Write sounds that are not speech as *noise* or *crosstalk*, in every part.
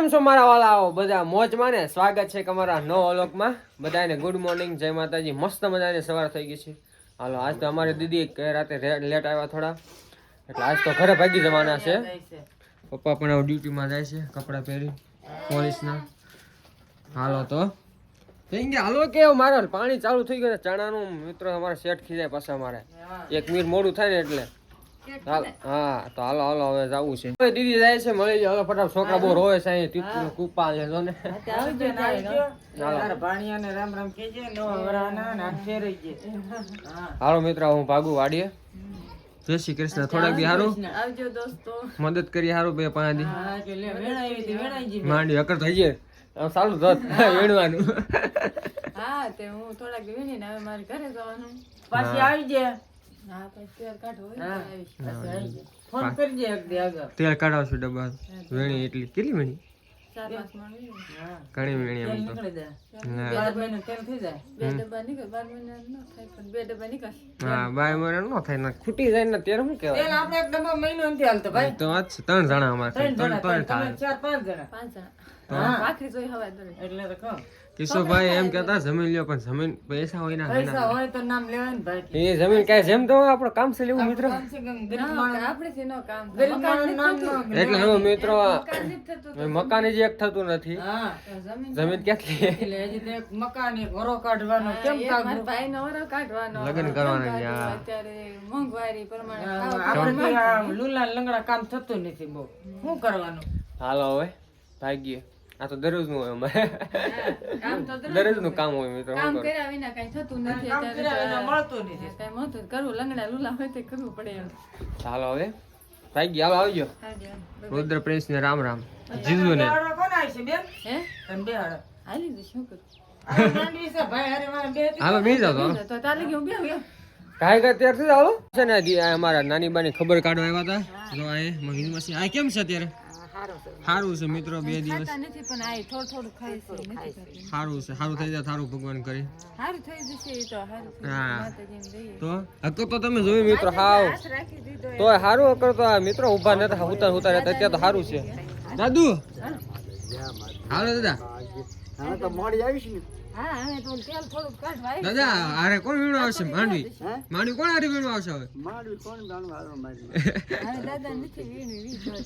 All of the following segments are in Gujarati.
મારા વાલાઓ? બધા મોજમાં ને સ્વાગત છે તમારા નવ અલોકમાં. બધાને ગુડ મોર્નિંગ જય માતાજી. મસ્ત મજાની સવાર થઈ ગઈ છે. હાલો, આજ તો અમારી દીદી રાતે લેટ આવ્યા થોડા. એટલે આજ તો ઘરે ભાગી જવાના છે. પપ્પા પણ ડ્યુટીમાં જાય છે, કપડાં પહેરી, પોલીસના. હાલો તો. થઈ ગયા હાલો, કે મારે પાણી ચાલુ થઈ ગયું ચણાનું મિત્રો અમારે સેટ ખીજાય જાય પાછા અમારે એક મિનિટ મોડું થાય ને એટલે. હા તો હાલો હાલો હવે જવું છે. હવે દીદી જાય છે મળી જાય ફટાફટ છોકરા બહુ રોવે છે અહીં તીતું કૂપા છે જો ને. રામ રામ કેજે નો વરાના ના ફેરઈ ગયે. હા. હાલો મિત્ર હું ભાગુ વાડીએ. જય શ્રી કૃષ્ણ. થોડાક દી હારું. આવજો દોસ્તો. મદદ કરી હારું બે પાંચ દી. માંડી અકર થઈ જાય સારું ધોત વેણવાનું હા તે હું થોડાક વીણીને હવે મારે ઘરે જવાનું. પાછી આવી જાય હા પછી તેલ કાઢો કાઢાવશું ડબ્બા. વેણી એટલી. કેટલી વેણી? ચાર પાંચ મણ વીણી. હા. ઘણી વેણી એમ તો. હા. બાર મહિને તેલ થઈ જાય. બે ડબ્બા નીકળે બાર મહિના ન થાય પણ બે ડબ્બા નીકળશે. હા બાય મરે ન થાય ને ખૂટી જાય ને ત્યારે શું તેલ આપણે ડબ્બો મહિનો નથી હાલતો ભાઈ. તો વાત છે ત્રણ જણા અમારે ત્રણ ત્રણ જણા ત્રણ તમે થાય. ચાર પાંચ જણા. પાંચ જણા. હા. ભાખરી જોઈ હવાય એટલે તો કહું. કિશોરભાઈ એમ કહેતા જમીન લ્યો પણ જમીન પૈસા હોય ના પૈસા હોય તો નામ લેવાય ને ભાઈ. એ જમીન કાય જેમ તો આપણો કામ છે લેવું મિત્ર. આપણે સે કમ ના, એટલે હવે મિત્રો મકાન જ એક થતું નથી. જમીન જમીન ક્યાંથી એટલે હજી તો એક મકાન એક ઘરો કાઢવાનો કેમ કામ ભાઈ નો ઘરો કાઢવાનો લગન કરવાના છે, અત્યારે મોંઘવારી પ્રમાણે આપણે લુલા લંગડા કામ થતું નથી બહુ. શું કરવાનું? હાલો હવે ભાગ્ય. આ તો દરરોજનું હોય અમારે. દરરોજ દરરોજનું કામ હોય મિત્રો કામ? કર્યા વિના કઈ થતું નથી કામ અત્યારે કર્યા વિના તો મળતું નથી. કઈ મળતું કરવું લંગડા લુલા હોય તે કરવું પડે એમ. ચાલો હવે. ભાઈ ગયા આવજો. રુદ્ર પ્રિન્સ ને રામ રામ. જીજુ ને કોણ આવે છે હે? તમે બેહાડો હાલી દે શું કરું? આ માંડવી છે ભાઈ હારે મારે બે હતી. હાલો બેસી જાઓ તો તાલે ગયું બે ગયા કાંઈ કાંઈ ત્યારથી જ હાલો. છે ને અમારા નાની બાની ખબર કાઢવા આવ્યા હતા. જો આ એ મસી આ કેમ છે અત્યારે? સારું છે. મિત્રો બે દિવસ. નથી પણ આ થોડું થોડું ખાય છે સારું છે. સારું થઈ જાય સારું ભગવાન કરી. સારું થઈ જશે એ તો હા. તો હકો તો તમે જોયું મિત્રો હાવ. હાથ તો સારું હકર તો આ મિત્રો ઊભા નતા ઉતાર ઉતાર હતા ત્યાં તો સારું છે. દાદુ! હાલો. દાદા. હા તો મોડી આવીશ આવી. દાદા આરે કોણ વીણો આવશે? માંડવી. માંડવી કોણ હારે વીણો આવશે હવે.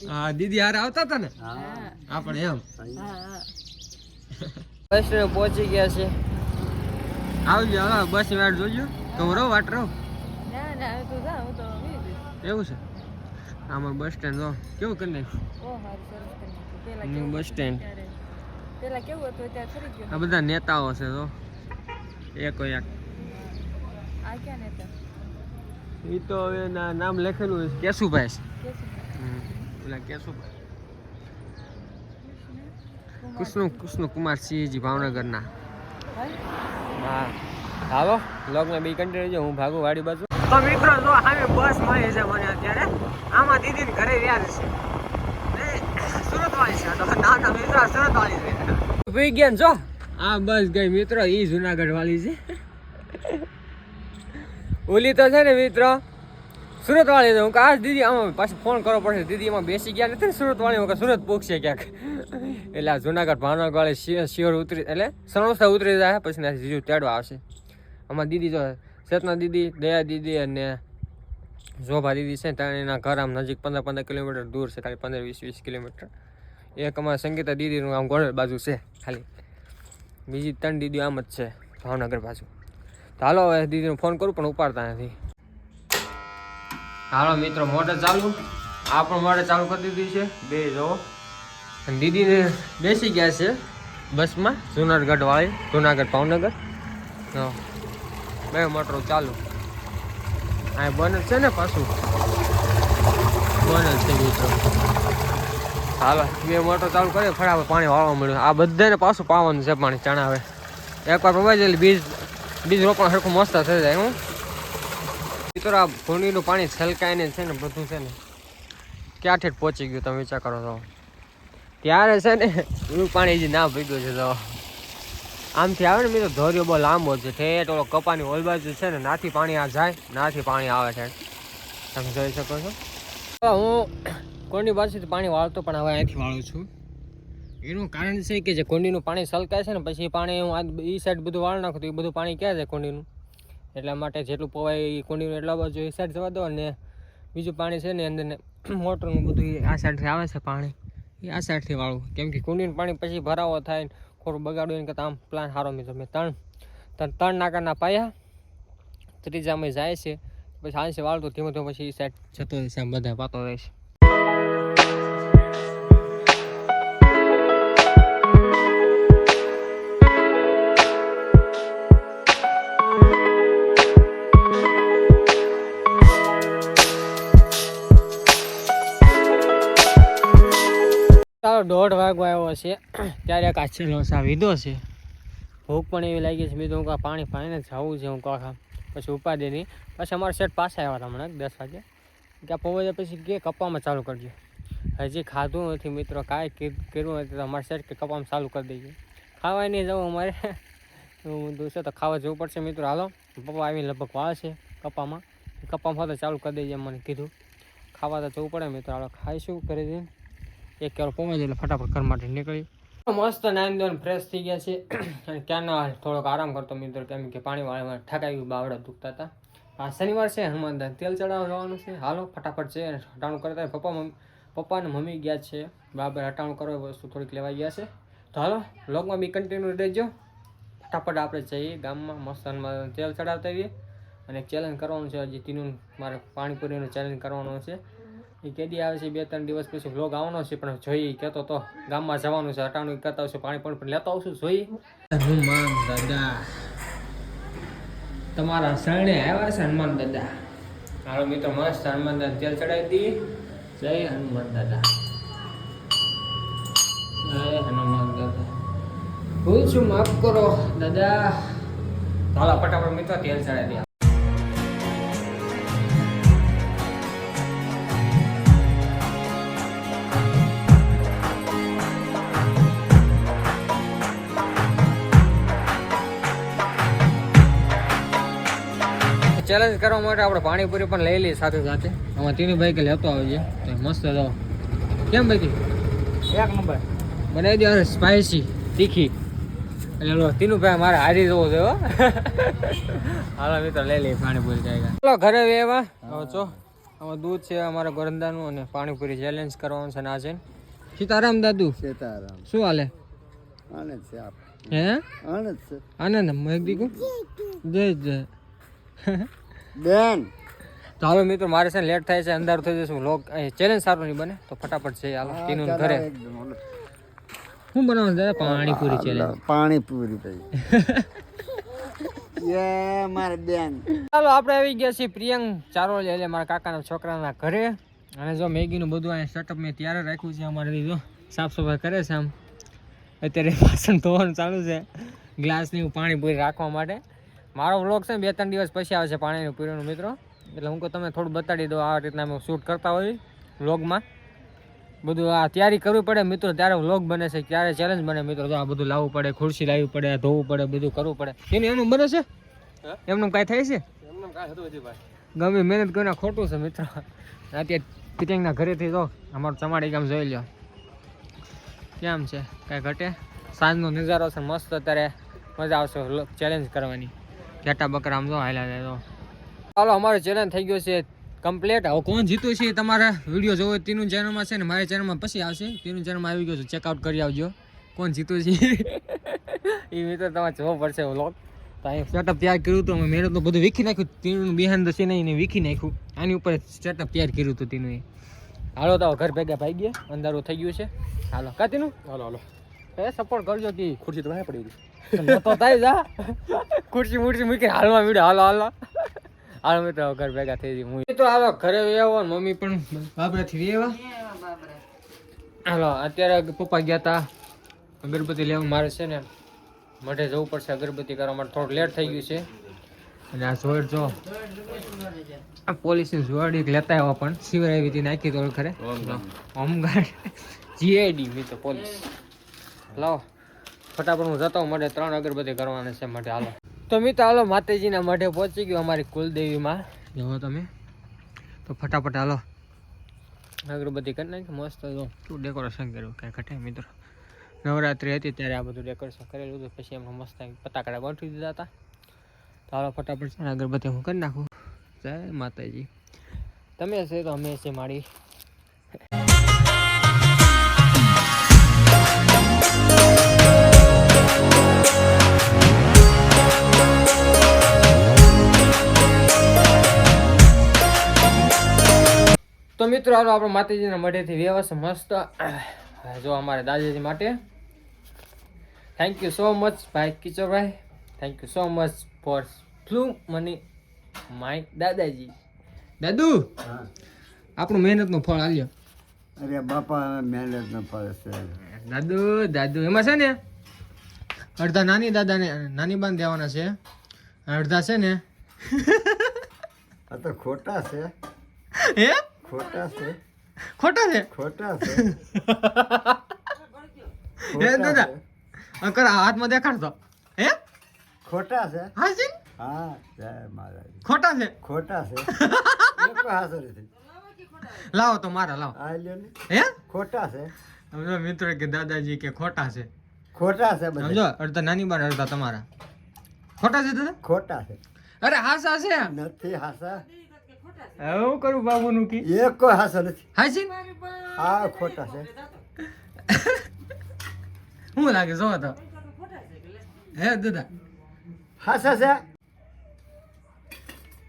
હા દીદી હારે આવતા હતા ને? હા. એમ. હા હા. બસ પહોંચી ગયા છે. આવજો હા બસ વાટ જોજો. તમે રહો વાટ રહો. ના ના હવે તો જા હું તો વીણી દઈશ. એવું છે? આમાં બસ સ્ટેન્ડ જો. કેવું કરી નાખ્યું? Bus stand. પેલા કેવું હતું ત્યાં ખરી ગયું? આ બધા નેતાઓ છે તો. એક એક. આ ક્યાં નેતા? એ તો હવે નામ લખેલું છે. કેશુભાઈ છે. પેલા કેશુભાઈ. કૃષ્ણ? કૃષ્ણ કુમાર સિંહજી ભાવનગરના? હા? હાલો લોગમાં બી કંટ્રી છે હું ભાગું વાડી બાજુ. તો મિત્રો જો સામે બસ મળી છે મને અત્યારે. આમાં દીદી ઘરે રહ્યા છે સુરત વાળી છે તો ના ના મિત્રો સુરત વાળી છે વિજ્ઞાન જો. આ બસ ગઈ. મિત્રો, ઈ જુનાગઢ વાળી છે. ઓલી તો છે ને, મિત્રો સુરત વાળી હું કાશ દીદી આમાં પાછું ફોન કરવો પડશે. દીદી એમાં બેસી ગયા નથી ને સુરત વાળી હું સુરત પહોંચશે ક્યાંક. એટલે આ જુનાગઢ ભાવનગર વાળી શિયોર ઉતરી, એટલે સણોસા ઉતરી જાય, પછી જીજુ તેડવા આવશે. આમાં દીદી જો ચેતના દીદી, દયા દીદી અને શોભા દીદી છે ત્યાં એના ઘર આમ નજીક પંદર પંદર કિલોમીટર દૂર છે, ખાલી પંદર વીસ વીસ કિલોમીટર. એક અમારા સંગીતા દીદીનું આમ ગોળલ બાજુ છે, ખાલી. બીજી ત્રણ દીદીઓ આમ જ છે, ભાવનગર બાજુ. તો હાલો હવે દીદીને ફોન કરું, પણ ઉપાડતા નથી. હાલો મિત્રો, મોટર ચાલુ. આ પણ મોટર ચાલુ કરી દીધી છે, બે જો અને દીદીને બેસી ગયા છે બસમાં, જુનાગઢ વાળી, જુનાગઢ ભાવનગર. બે મોટરો ચાલુ. આ બંધ છે ને પાછું? બંધ છે મિત્રો. હાલો, બે મોટર ચાલુ કરીએ, ફટાફટ પાણી વાળવા મળ્યું. આ બધાને પાછું પાવાનું છે પાણી, ચણા હવે. એકવાર પવાઈ જાય બીજ બીજ રોપણ સરખું મસ્ત થઈ જાય, હું. મિત્રો, આ ભૂંડીનું પાણી છલકાઈને છે ને, બધું છે ને ક્યાં ઠેઠ પહોંચી ગયું, તમે વિચાર કરો તો. ત્યારે છે ને, એવું પાણી હજી ના ભીગ્યું છે, તો. આમથી આવે ને મિત્રો ધોર્યો બહુ લાંબો છે, ઠેઠ ઓલો કપાની ઓલ બાજુ છે ને, નાથી પાણી આ જાય, નાથી પાણી આવે છે. તમે જોઈ શકો છો. હું કોની પાસેથી પાણી વાળતો પણ હવે અહીંથી વાળું છું. એનું કારણ છે કે જે કુંડીનું પાણી સલકાય છે ને પછી પાણી હું આ એ સાઈડ બધું વાળ નાખું તો એ બધું પાણી ક્યાં છે કુંડીનું? એટલા માટે જેટલું પવાય એ કુંડીનું એટલા બાજુ એ સાઈડ જવા દો અને બીજું પાણી છે ને અંદર *clears throat* મોટરનું બધું આ સાઈડથી આવે છે પાણી. એ આ સાઈડથી વાળું કેમ કે કુંડીનું પાણી પછી ભરાવો થાય ને ખોટું બગાડવું એને કરતાં આમ પ્લાન સારો મેં ત્રણ ત્રણ ત્રણ નાકાના પાયા. ત્રીજામાં જાય છે. પછી હાંસે વાળતો, ધીમે ધીમે પછી એ સાઈડ જતો રહેશે આમ બધા પાતો રહેશે ચાલો દોઢ વાગવા આવ્યો છે. ત્યારે કાચે લોસા વીધો છે. ભૂખ પણ એવી લાગી છે બીજું હું પાણી પાણીને જવું છે, હું કાં પછી ઉપાધિ નહીં. પછી અમારા સેટ પાસે આવ્યા હતા હમણાં, દસ વાગે. કે પવન પછી કે કપામાં ચાલુ કરજો હજી ખાધું નથી મિત્રો, કાંઈ કર્યું નથી. તો અમારે સેટ કે કપામાં ચાલુ કરી દઈએ ખાવા નહીં જવું અમારે. દોસ્તો તો ખાવા જવું પડશે મિત્રો? હાલો, પપ્પા આવીને લગભગ વાળશે કપામાં કપ્પામાં. ફરતા ચાલુ કરી દઈએ મને કીધું. ખાવા તો જવું પડે મિત્રો. હાલો, ખાઈશું કરી દઈને એક કેરો પહોંચે એટલે ફટાફટ ઘર માટે નીકળી. મસ્ત નાઈન ધોઈને ફ્રેશ થઈ ગયા છે અને ક્યાંના થોડોક આરામ કરતો મિત્રો, કેમ કે પાણી વાળા ઠકાઈ બાવડા દુખતા હતા. આ શનિવાર છે હનુમાન તેલ ચડાવવા જવાનું છે. હાલો, ફટાફટ છે હટાણું કરતા પપ્પા, મમ્મી, પપ્પા અને મમ્મી ગયા છે. બાબર હટાણું કરવા વસ્તુ થોડીક લેવા ગયા છે. તો હાલો લોગમાં બી કન્ટિન્યુ રહેજો. ફટાફટ આપણે જઈએ ગામમાં, મસ્ત હનુમાન તેલ ચડાવતા આવીએ અને ચેલેન્જ કરવાનું છે, હજી તીનું મારે પાણીપુરીનું ચેલેન્જ કરવાનું છે. એ કેદી આવે છે બે ત્રણ દિવસ પછી વ્લોગ આવવાનો છે પણ જોઈ કહેતો તો ગામમાં જવાનું છે હટાણું કરતા આવશે પાણી પણ લેતો આવશું જોઈ. હનુમાન દાદા. તમારા શરણે આવ્યા છે હનુમાન દાદા. મારો મિત્રો મસ્ત હનુમાન દાદા તેલ ચડાવી દી. જય હનુમાન દાદા. જય હનુમાન દાદા. ભૂલ છું માફ કરો દાદા. હાલો ફટાફટ મિત્રો તેલ ચડાવી દઈએ ચેલેન્જ કરવા માટે આપણે પાણીપુરી પણ લઈ લઈએ સાથે સાથે. આમાં તીનુભાઈ કે લેતો આવજે તો મસ્ત હતો. કેમ ભાઈ એક નંબર. બનાવી દે અરે સ્પાઇસી તીખી. એટલે તીનું ભાઈ મારે હારી જવો છે હાલો મિત્રો લઈ લઈએ પાણીપુરી જાય ચાલો ઘરે વેવા હવે જો આમાં દૂધ છે અમારા ગોરંદાનું અને પાણીપુરી ચેલેન્જ કરવાનું છે ના છે સીતારામ દાદુ સીતારામ. શું હાલે? આનંદ છે આપ. હે? આનંદ છે. આનંદ મેઘ દીકુ જય જય. બેન. ચાલો મિત્રો મારે છે લેટ થાય છે અંધાર થઈ જશે લોક ચેલેન્જ સારું નહીં બને તો ફટાફટ છે હાલો ટીનું ઘરે. શું બનાવવાનું દાદા? પાણીપુરી ચેલેન્જ પાણીપુરી ભાઈ. *laughs* યે મારે બેન. ચાલો આપણે આવી ગયા છીએ પ્રિયંક ચારોલ એટલે મારા કાકાના છોકરાના ઘરે. અને જો મેગીનું બધું અહીંયા સેટઅપ મેં ત્યારે રાખ્યું છે અમારે જો સાફ સફાઈ કરે છે આમ. અત્યારે વાસણ ધોવાનું ચાલુ છે. ગ્લાસની એવું પાણી પૂરી રાખવા માટે. મારો વ્લોગ છે ને બે ત્રણ દિવસ પછી આવે છે પાણીનું પૂરીનું મિત્રો. એટલે હું તમે થોડું બતાડી દો આ રીતના અમે શૂટ કરતા હોય વ્લોગમાં બધું આ તૈયારી કરવી પડે મિત્રો ત્યારે વ્લોગ બને છે ત્યારે ચેલેન્જ બને મિત્રો. તો આ બધું લાવવું પડે ખુરશી લાવવી પડે ધોવું પડે બધું કરવું પડે. એનું એમનું બને છે? એમનું કાંઈ થાય છે? ગમે મહેનત કરીને ખોટું છે મિત્રો. અત્યારે પિટિંગના ઘરેથી જો અમારું ચમાડી ગામ જોઈ લો કેમ છે? કાંઈ ઘટે? સાંજનો નજારો છે મસ્ત અત્યારે. મજા આવશે ચેલેન્જ કરવાની. ઘેટા બકરામ જો હાલ્યા જાય તો. ચાલો અમારો ચેનલ થઈ ગયો છે કમ્પ્લીટ હવે કોણ જીતું છે એ તમારા વીડિયો જોવો તેનું ચેનલમાં છે ને મારી ચેનલમાં પછી આવશે. તેનું ચેનલમાં આવી ગયો છે. ચેકઆઉટ કરી આવજો. કોણ જીતું છે? *laughs* એ મિત્રો તમારે જોવો પડશે વ્લોગ તો અહીં સેટઅપ તૈયાર કર્યું હતું. અમે મહેનત બધું વીખી નાખ્યું. તેનું બિહાન છે નહીં એને વીખી નાખ્યું. આની ઉપર સેટઅપ તૈયાર કર્યું હતું તેનું એ. હાલો તો ઘર ભેગા ભાઈ ગયા. અંધારું થઈ ગયું છે. હાલો. કાતીનું હાલો હાલો. એ સપોર્ટ કરજો કે ખુરશી તો ભાઈ પડી ગઈ. તો થાય જા. ખુરશી મુરશી મૂકી હાલમાં મીડો હાલો હાલો. હાલ મિત્રો ઘર ભેગા થઈ ગઈ હું તો હાલો ઘરે વેવો ને મમ્મી પણ બાબરાથી વેવા હાલો અત્યારે પપ્પા ગયા હતા અગરબત્તી લેવા મારે છે ને મઢે જવું પડશે અગરબત્તી કરવા માટે. થોડું લેટ થઈ ગયું છે. અને આ જોડ જો. આ પોલીસની જોડ એક લેતા આવ્યા પણ. સિવાય આવી હતી નાખી તો ખરે હોમગાર્ડ. *laughs* જીઆઈડી મિત્રો પોલીસ. લાવો. ફટાફટ હું જતો માટે ત્રણ અગરબત્તી કરવાના છે માટે હાલો. તો મિત્રો, હાલો, માતાજીના મઢે પહોંચી ગયો અમારી કુલદેવીમાં. જુઓ તમે. તો ફટાફટ હાલો. અગરબત્તી કરી નાખી, મસ્ત જો શું ડેકોરેશન કર્યું, કાંઈ ઘટે મિત્રો. નવરાત્રિ હતી ત્યારે આ બધું ડેકોરેશન કરેલું હતું પછી એમને મસ્ત પતાકડા ગોઠવી દીધા હતા. તો હાલો, ફટાફટ છે અગરબત્તી હું કરી નાખું. જય માતાજી. તમે છે તો અમે છે મારી મિત્રો હાલો આપણે માતાજીના મઢેથી વ્યવસ્થા મસ્ત જો અમારે દાદાજી માટે. થેન્ક યુ સો મચ ભાઈ Kishorbhai thank you so much for flu money my દાદાજી. દાદુ આપણું મહેનતનું ફળ આલ્યો. અરે બાપા મહેનતનું ફળ છે. દાદુ દાદુ એમાં છે ને અડધા નાની દાદાને નાની બાન દેવાના છે. અડધા છે ને. આ તો ખોટા છે. હે? ખોટા છે ખોટા છે ખોટા છે હે દાદા આ કર હાથમાં દેખાડતો હે ખોટા છે હા જી હા જય મહારાજ ખોટા છે ખોટા છે એ કોઈ હાજર નથી લાવો તો મારા લાવો આ લ્યો ને હે ખોટા છે સમજો મિત્રો કે દાદાજી કે ખોટા છે ખોટા છે બધા સમજો અડધા નાની બાન અડધા તમારા ખોટા છે દાદા ખોટા છે અરે હાસા છે નથી હાસા હવે હું કરું બાબુનું કી? એક કોઈ હાસા નથી. હાસી હા ખોટા છે. *laughs* હું લાગે જો તો. હે દાદા. હાસા છે?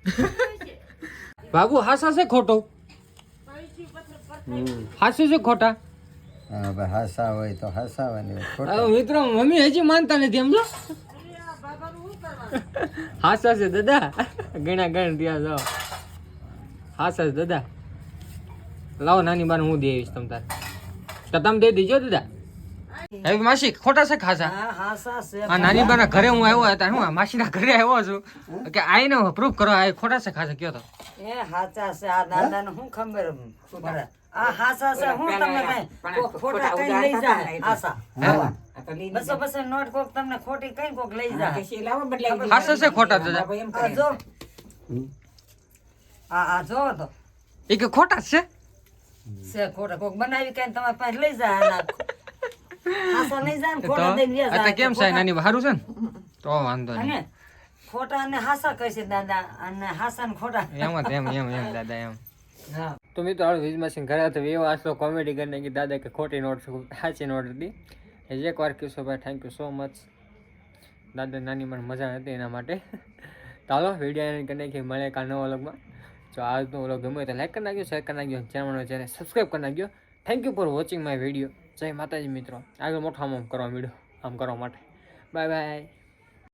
*laughs* બાબુ હાસા છે ખોટો? હાસું છે ખોટા? હા ભાઈ હાસા હોય તો હાસાવાની ખોટા. મિત્રો મમ્મી હજી માનતા નથી સમજો. *laughs* હાસા છે દાદા. ગણા ગણ ત્યાં જાઓ. હાસા સર દાદા. લાવો નાની બાને હું દે આવીશ તમ તારે. તો તમે દઈ દેજો દાદા. હવે માસી ખોટા છે ખાસા? આ નાની બાના ઘરે હું આવ્યો હતા હું માસીના ઘરે આવ્યો છું. કે આઈને પ્રૂફ કરો આ ખોટા છે ખાસા કયો તો. એ હાચા છે આ દાદાને હું ખબર આ હાસા છે હું તમને કઈ ખોટા કઈ લઈ જાય હાસા બસો બસો નોટ કોક તમને ખોટી કઈ કોક લઈ જાય હાસા છે ખોટા દાદા જો. આ આ જો તો. એ કે ખોટા છે? છે ખોટા. કોક બનાવી કઈ તમારી પાસે લઈ જાય આના. લઈ જાય ને ખોટા દઈને વ્યા જાય. કેમ છે નાની હારું છે ને? તો વાંધો નહીં. ખોટા અને હાસા કહે છે દાદા અને હાસા ને ખોટા. એમ જ એમ એમ એમ દાદા એમ. હા. તો મિત્રો હાલ વીજ મશીન ઘરે હતો એવો આસલો કોમેડી કરીને કે દાદા કે ખોટી નોટ છે સાચી નોટ હતી. એ એક વાર કહેશો ભાઈ થેન્ક યુ સો મચ દાદા નાની મને મજા હતી એના માટે. ચાલો વીડિયો એને કરીને કે મળે કાં નવા વ્લોગમાં. જો આજનો ઓલો ગમ્યો તો લાઈક કરી નાખ્યો શેર કરી નાખ્યો ચેનલ ચેનલ સબસ્ક્રાઈબ કરી નાખ્યો thank you for watching my video જય માતાજી મિત્રો. આગળ મોટો આમ કરવા વીડિયો આમ કરવા માટે. Bye bye